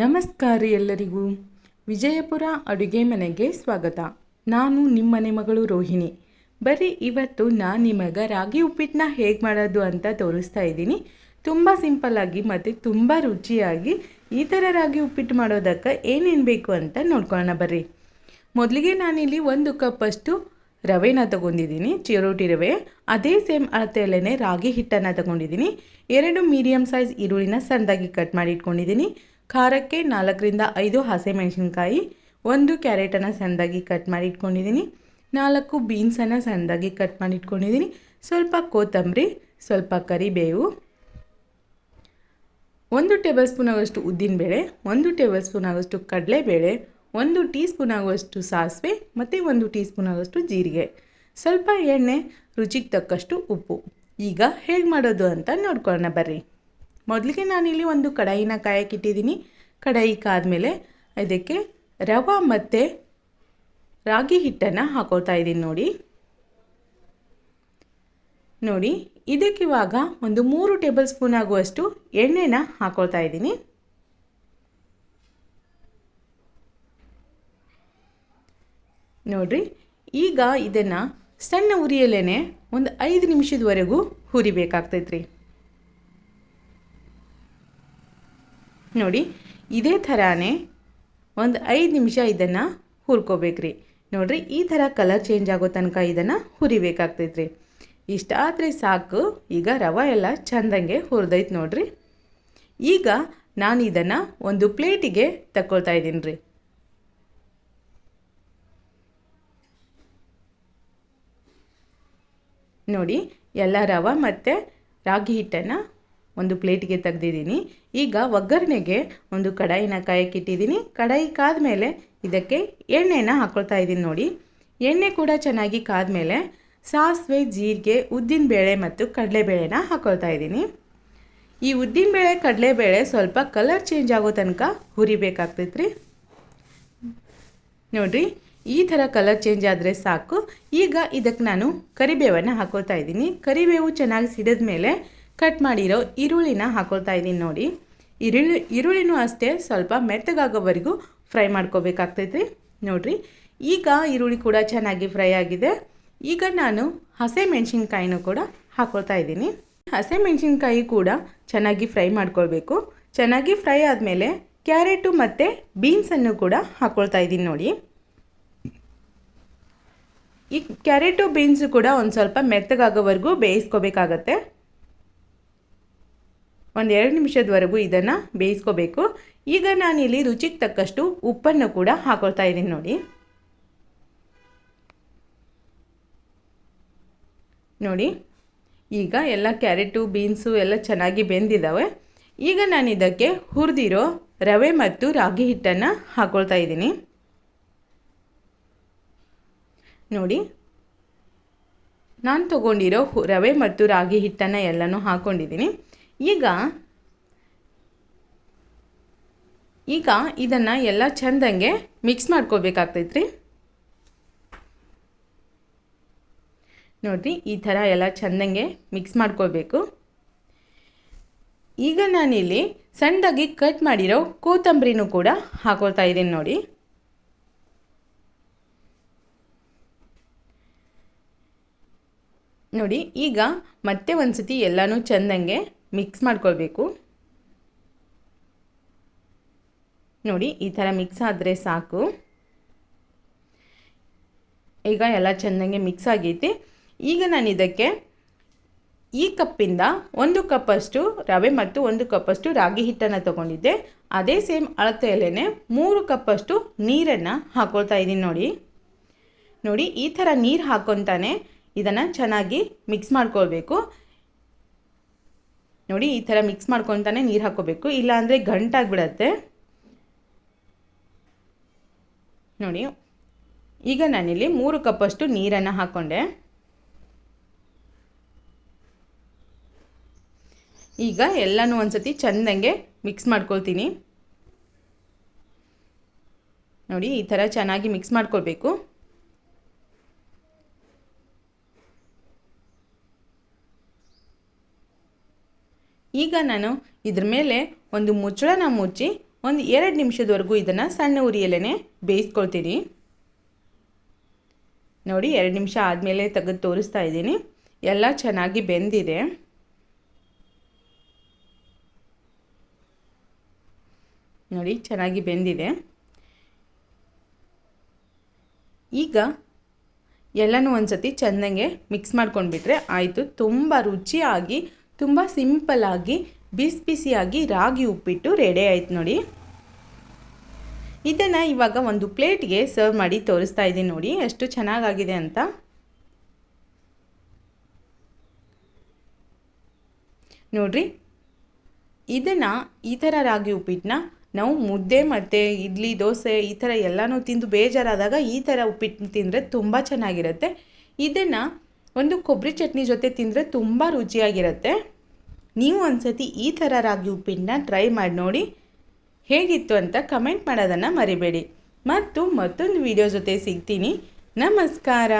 ನಮಸ್ಕಾರ ಎಲ್ಲರಿಗೂ. ವಿಜಯಪುರ ಅಡುಗೆ ಮನೆಗೆ ಸ್ವಾಗತ. ನಾನು ನಿಮ್ಮನೆ ಮಗಳು ರೋಹಿಣಿ. ಬರ್ರಿ ಇವತ್ತು ನಾನು ನಿಮಗೆ ರಾಗಿ ಉಪ್ಪಿಟ್ಟನ್ನ ಹೇಗೆ ಮಾಡೋದು ಅಂತ ತೋರಿಸ್ತಾ ಇದ್ದೀನಿ. ತುಂಬ ಸಿಂಪಲ್ಲಾಗಿ ಮತ್ತು ತುಂಬ ರುಚಿಯಾಗಿ ಈ ಥರ ರಾಗಿ ಉಪ್ಪಿಟ್ಟು ಮಾಡೋದಕ್ಕೆ ಏನೇನು ಬೇಕು ಅಂತ ನೋಡ್ಕೊಳ್ಳೋಣ ಬರ್ರಿ. ಮೊದಲಿಗೆ ನಾನಿಲ್ಲಿ ಒಂದು ಕಪ್ಪಷ್ಟು ರವೆನ ತಗೊಂಡಿದ್ದೀನಿ, ಚಿರೋಟಿ ರವೆ, ಅದೇ ಸೇಮ್ ಅಳತೆಯಲ್ಲೇ ರಾಗಿ ಹಿಟ್ಟನ್ನು ತಗೊಂಡಿದ್ದೀನಿ. ಎರಡು ಮೀಡಿಯಮ್ ಸೈಜ್ ಈರುಳ್ಳಿನ ಸಣ್ಣದಾಗಿ ಕಟ್ ಮಾಡಿ ಇಟ್ಕೊಂಡಿದ್ದೀನಿ. ಖಾರಕ್ಕೆ ನಾಲ್ಕರಿಂದ ಐದು ಹಸಿಮೆಣಸಿನ್ಕಾಯಿ, ಒಂದು ಕ್ಯಾರೆಟನ್ನು ಸಣ್ಣದಾಗಿ ಕಟ್ ಮಾಡಿ ಇಟ್ಕೊಂಡಿದ್ದೀನಿ. ನಾಲ್ಕು ಬೀನ್ಸನ್ನು ಸಣ್ಣದಾಗಿ ಕಟ್ ಮಾಡಿ ಇಟ್ಕೊಂಡಿದ್ದೀನಿ. ಸ್ವಲ್ಪ ಕೊತ್ತಂಬರಿ, ಸ್ವಲ್ಪ ಕರಿಬೇವು, ಒಂದು ಟೇಬಲ್ ಸ್ಪೂನ್ ಆಗುವಷ್ಟು ಉದ್ದಿನಬೇಳೆ, ಒಂದು ಟೇಬಲ್ ಸ್ಪೂನ್ ಆಗುವಷ್ಟು ಕಡಲೆಬೇಳೆ, ಒಂದು ಟೀ ಸ್ಪೂನ್ ಆಗುವಷ್ಟು ಸಾಸಿವೆ ಮತ್ತು ಒಂದು ಟೀ ಸ್ಪೂನ್ ಆಗುವಷ್ಟು ಜೀರಿಗೆ. ಸ್ವಲ್ಪ ಎಣ್ಣೆ, ರುಚಿಗೆ ತಕ್ಕಷ್ಟು ಉಪ್ಪು. ಈಗ ಹೇಗೆ ಮಾಡೋದು ಅಂತ ನೋಡ್ಕೊಳ್ಳೋಣ ಬರ್ರಿ. ಮೊದಲಿಗೆ ನಾನಿಲ್ಲಿ ಒಂದು ಕಡಾಯಿನ ಕಾಯಕ್ಕಿಟ್ಟಿದ್ದೀನಿ ಕಡಾಯಿ ಕಾದಮೇಲೆ ಇದಕ್ಕೆ ರವೆ ಮತ್ತು ರಾಗಿ ಹಿಟ್ಟನ್ನು ಹಾಕೊಳ್ತಾ ಇದ್ದೀನಿ ನೋಡಿ. ನೋಡಿ ಇದಕ್ಕಿವಾಗ ಒಂದು ಮೂರು ಟೇಬಲ್ ಸ್ಪೂನ್ ಆಗುವಷ್ಟು ಎಣ್ಣೆನ ಹಾಕೊಳ್ತಾ ಇದ್ದೀನಿ. ನೋಡ್ರಿ, ಈಗ ಇದನ್ನು ಸಣ್ಣ ಉರಿಯಲ್ಲೇ ಒಂದು ಐದು ನಿಮಿಷದವರೆಗೂ ಹುರಿಬೇಕಾಗ್ತೈತ್ರಿ. ನೋಡಿ, ಇದೇ ಥರನೇ ಒಂದು ಐದು ನಿಮಿಷ ಇದನ್ನು ಹುರ್ಕೋಬೇಕ್ರಿ. ನೋಡಿರಿ, ಈ ಥರ ಕಲರ್ ಚೇಂಜ್ ಆಗೋ ತನಕ ಇದನ್ನು ಹುರಿಬೇಕಾಗ್ತೈತ್ರಿ. ಇಷ್ಟಾದರೆ ಸಾಕು, ಈಗ ರವೆ ಎಲ್ಲ ಚೆಂದಂಗೆ ಹುರಿದೈತೆ ನೋಡಿರಿ. ಈಗ ನಾನು ಇದನ್ನು ಒಂದು ಪ್ಲೇಟಿಗೆ ತಗೊಳ್ತಾ ಇದ್ದೀನಿ ರೀ ನೋಡಿ, ಎಲ್ಲ ರವೆ ಮತ್ತು ರಾಗಿ ಹಿಟ್ಟನ್ನು ಒಂದು ಪ್ಲೇಟಿಗೆ ತೆಗೆದಿದ್ದೀನಿ. ಈಗ ಒಗ್ಗರಣೆಗೆ ಒಂದು ಕಡಾಯಿನ ಕಾಯಕ್ಕಿಟ್ಟಿದ್ದೀನಿ. ಕಡಾಯಿ ಕಾದ ಮೇಲೆ ಇದಕ್ಕೆ ಎಣ್ಣೆನ ಹಾಕ್ಕೊಳ್ತಾ ಇದ್ದೀನಿ ನೋಡಿ. ಎಣ್ಣೆ ಕೂಡ ಚೆನ್ನಾಗಿ ಕಾದ ಮೇಲೆ ಸಾಸಿವೆ, ಜೀರಿಗೆ, ಉದ್ದಿನಬೇಳೆ ಮತ್ತು ಕಡಲೆಬೇಳೆನ ಹಾಕ್ಕೊಳ್ತಾ ಇದ್ದೀನಿ. ಈ ಉದ್ದಿನಬೇಳೆ, ಕಡಲೆಬೇಳೆ ಸ್ವಲ್ಪ ಕಲರ್ ಚೇಂಜ್ ಆಗೋ ತನಕ ಹುರಿಬೇಕಾಗ್ತೈತ್ರಿ. ನೋಡಿರಿ, ಈ ಥರ ಕಲರ್ ಚೇಂಜ್ ಆದರೆ ಸಾಕು. ಈಗ ಇದಕ್ಕೆ ನಾನು ಕರಿಬೇವನ್ನು ಹಾಕೋತಾ ಇದ್ದೀನಿ. ಕರಿಬೇವು ಚೆನ್ನಾಗಿ ಸಿಡಿದ ಮೇಲೆ ಕಟ್ ಮಾಡಿರೋ ಈರುಳ್ಳಿನ ಹಾಕೊಳ್ತಾ ಇದ್ದೀನಿ ನೋಡಿ. ಈರುಳ್ಳಿ, ಈರುಳ್ಳಿನೂ ಅಷ್ಟೇ ಸ್ವಲ್ಪ ಮೆತ್ತಗಾಗೋವರೆಗೂ ಫ್ರೈ ಮಾಡ್ಕೋಬೇಕಾಗ್ತೈತ್ರಿ ನೋಡಿರಿ, ಈಗ ಈರುಳ್ಳಿ ಕೂಡ ಚೆನ್ನಾಗಿ ಫ್ರೈ ಆಗಿದೆ. ಈಗ ನಾನು ಹಸೆ ಮೆಣಸಿನ್ಕಾಯಿನೂ ಕೂಡ ಹಾಕೊಳ್ತಾ ಇದ್ದೀನಿ. ಹಸೆ ಮೆಣಸಿನ್ಕಾಯಿ ಕೂಡ ಚೆನ್ನಾಗಿ ಫ್ರೈ ಮಾಡ್ಕೊಳ್ಬೇಕು. ಚೆನ್ನಾಗಿ ಫ್ರೈ ಆದಮೇಲೆ ಕ್ಯಾರೆಟು ಮತ್ತು ಬೀನ್ಸನ್ನು ಕೂಡ ಹಾಕ್ಕೊಳ್ತಾ ಇದ್ದೀನಿ ನೋಡಿ. ಈ ಕ್ಯಾರೆಟು, ಬೀನ್ಸು ಕೂಡ ಒಂದು ಸ್ವಲ್ಪ ಮೆತ್ತಗಾಗೋವರೆಗೂ ಬೇಯಿಸ್ಕೋಬೇಕಾಗತ್ತೆ. ಒಂದು ಎರಡು ನಿಮಿಷದವರೆಗೂ ಇದನ್ನು ಬೇಯಿಸ್ಕೋಬೇಕು. ಈಗ ನಾನಿಲ್ಲಿ ರುಚಿಗೆ ತಕ್ಕಷ್ಟು ಉಪ್ಪನ್ನು ಕೂಡ ಹಾಕೊಳ್ತಾ ಇದ್ದೀನಿ ನೋಡಿ. ನೋಡಿ, ಈಗ ಎಲ್ಲ ಕ್ಯಾರೆಟು, ಬೀನ್ಸು ಎಲ್ಲ ಚೆನ್ನಾಗಿ ಬೆಂದಿದ್ದಾವೆ ಈಗ ನಾನು ಇದಕ್ಕೆ ಹುರಿದಿರೋ ರವೆ ಮತ್ತು ರಾಗಿ ಹಿಟ್ಟನ್ನು ಹಾಕೊಳ್ತಾ ಇದ್ದೀನಿ. ನೋಡಿ, ನಾನು ತೊಗೊಂಡಿರೋ ರವೆ ಮತ್ತು ರಾಗಿ ಹಿಟ್ಟನ್ನು ಎಲ್ಲನೂ ಹಾಕ್ಕೊಂಡಿದ್ದೀನಿ ಈಗ ಈಗ ಇದನ್ನು ಎಲ್ಲ ಚೆಂದಂಗೆ ಮಿಕ್ಸ್ ಮಾಡ್ಕೋಬೇಕಾಗ್ತೈತ್ರಿ. ನೋಡಿರಿ, ಈ ಥರ ಎಲ್ಲ ಚೆಂದಂಗೆ ಮಿಕ್ಸ್ ಮಾಡ್ಕೋಬೇಕು. ಈಗ ನಾನಿಲ್ಲಿ ಸಣ್ಣದಾಗಿ ಕಟ್ ಮಾಡಿರೋ ಕೊತ್ತಂಬರಿನೂ ಕೂಡ ಹಾಕೊಳ್ತಾ ಇದ್ದೀನಿ ನೋಡಿ. ನೋಡಿ, ಈಗ ಮತ್ತೆ ಒಂದು ಸತಿ ಎಲ್ಲನೂ ಚೆಂದಂಗೆ ಮಿಕ್ಸ್ ಮಾಡ್ಕೊಳ್ಬೇಕು. ನೋಡಿ, ಈ ಥರ ಮಿಕ್ಸ್ ಆದರೆ ಸಾಕು. ಈಗ ಎಲ್ಲ ಚೆನ್ನಾಗಿ ಮಿಕ್ಸ್ ಆಗೈತಿ. ಈಗ ನಾನು ಇದಕ್ಕೆ ಈ ಕಪ್ಪಿಂದ ಒಂದು ಕಪ್ಪಷ್ಟು ರವೆ ಮತ್ತು ಒಂದು ಕಪ್ಪಷ್ಟು ರಾಗಿ ಹಿಟ್ಟನ್ನು ತೊಗೊಂಡಿದ್ದೆ. ಅದೇ ಸೇಮ್ ಅಳತೆಯಲ್ಲೇ ಮೂರು ಕಪ್ಪಷ್ಟು ನೀರನ್ನು ಹಾಕೊಳ್ತಾ ಇದ್ದೀನಿ ನೋಡಿ. ನೋಡಿ, ಈ ಥರ ನೀರು ಹಾಕ್ಕೊತಾನೆ ಇದನ್ನು ಚೆನ್ನಾಗಿ ಮಿಕ್ಸ್ ಮಾಡ್ಕೊಳ್ಬೇಕು. ನೋಡಿ, ಈ ಥರ ಮಿಕ್ಸ್ ಮಾಡ್ಕೊತಾನೆ ನೀರು ಹಾಕ್ಕೋಬೇಕು ಇಲ್ಲಾಂದರೆ ಗಂಟಾಗ್ಬಿಡತ್ತೆ ನೋಡಿ, ಈಗ ನಾನಿಲ್ಲಿ ಮೂರು ಕಪ್ಪಷ್ಟು ನೀರನ್ನು ಹಾಕ್ಕೊಂಡೆ ಈಗ ಎಲ್ಲನೂ ಒಂದ್ಸತಿ ಚೆಂದಂಗೆ ಮಿಕ್ಸ್ ಮಾಡ್ಕೊಳ್ತೀನಿ. ನೋಡಿ, ಈ ಥರ ಚೆನ್ನಾಗಿ ಮಿಕ್ಸ್ ಮಾಡ್ಕೊಳ್ಬೇಕು. ಈಗ ನಾನು ಇದ್ರ ಮೇಲೆ ಒಂದು ಮುಚ್ಚಳನ ಮುಚ್ಚಿ ಒಂದು ಎರಡು ನಿಮಿಷದವರೆಗೂ ಇದನ್ನು ಸಣ್ಣ ಉರಿಯಲ್ಲೇ ಬೇಯಿಸ್ಕೊಳ್ತೀನಿ. ನೋಡಿ, ಎರಡು ನಿಮಿಷ ಆದಮೇಲೆ ತೆಗೆದು ತೋರಿಸ್ತಾ ಇದ್ದೀನಿ. ಎಲ್ಲ ಚೆನ್ನಾಗಿ ಬೆಂದಿದೆ. ನೋಡಿ, ಚೆನ್ನಾಗಿ ಬೆಂದಿದೆ. ಈಗ ಎಲ್ಲನೂ ಒಂದು ಸತಿ ಚೆಂದಂಗೆ ಮಿಕ್ಸ್ ಮಾಡ್ಕೊಂಡ್ಬಿಟ್ರೆ ಆಯಿತು. ತುಂಬ ರುಚಿಯಾಗಿ ತುಂಬ ಸಿಂಪಲ್ಲಾಗಿ ಬಿಸಿ ಬಿಸಿಯಾಗಿ ರಾಗಿ ಉಪ್ಪಿಟ್ಟು ರೆಡಿ ಆಯ್ತು ನೋಡಿ. ಇದನ್ನು ಇವಾಗ ಒಂದು ಪ್ಲೇಟ್ಗೆ ಸರ್ವ್ ಮಾಡಿ ತೋರಿಸ್ತಾ ಇದ್ದೀನಿ ನೋಡಿ, ಎಷ್ಟು ಚೆನ್ನಾಗಾಗಿದೆ ಅಂತ. ನೋಡ್ರಿ, ಇದನ್ನು ಈ ಥರ ರಾಗಿ ಉಪ್ಪಿಟ್ಟನ್ನ ನಾವು ಮುದ್ದೆ ಮತ್ತು ಇಡ್ಲಿ, ದೋಸೆ ಈ ಥರ ಎಲ್ಲನೂ ತಿಂದು ಬೇಜಾರಾದಾಗ ಈ ಥರ ಉಪ್ಪಿಟ್ಟು ತಿಂದರೆ ತುಂಬ ಚೆನ್ನಾಗಿರುತ್ತೆ. ಇದನ್ನು ಒಂದು ಕೊಬ್ಬರಿ ಚಟ್ನಿ ಜೊತೆ ತಿಂದರೆ ತುಂಬ ರುಚಿಯಾಗಿರುತ್ತೆ. ನೀವು ಒಂದ್ಸತಿ ಈ ಥರ ರಾಗಿ ಉಪ್ಪಿಟ್ಟನ್ನ ಟ್ರೈ ಮಾಡಿ ನೋಡಿ ಹೇಗಿತ್ತು ಅಂತ ಕಮೆಂಟ್ ಮಾಡೋದನ್ನು ಮರಿಬೇಡಿ. ಮತ್ತು ಮತ್ತೊಂದು ವಿಡಿಯೋ ಜೊತೆ ಸಿಗ್ತೀನಿ. ನಮಸ್ಕಾರ.